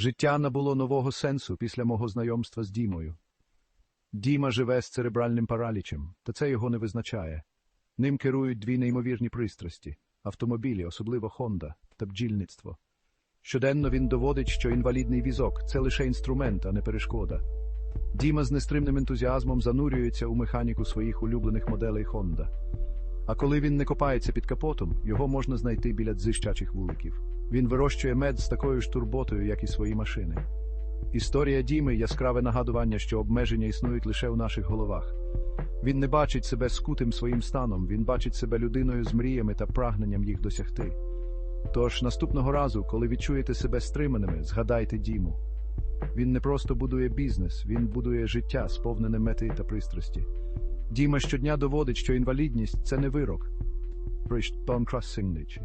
Життя набуло нового сенсу після мого знайомства з Дімою. Діма живе з церебральним паралічем, та це його не визначає. Ним керують дві неймовірні пристрасті автомобілі, особливо Хонда та бджільництво. Щоденно він доводить, що інвалідний візок це лише інструмент, а не перешкода. Діма з нестримним ентузіазмом занурюється у механіку своїх улюблених моделей Honda. А коли він не копається під капотом, його можна знайти біля дзищачих вуликів. Він вирощує мед з такою ж турботою, як і свої машини. Історія Діми яскраве нагадування, що обмеження існують лише у наших головах. Він не бачить себе скутим своїм станом, він бачить себе людиною з мріями та прагненням їх досягти. Тож наступного разу, коли відчуєте себе стриманими, згадайте Діму. Він не просто будує бізнес, він будує життя, сповнене мети та пристрасті. Діма щодня доводить, що інвалідність це не вирок. Прищ Пан Красингничі.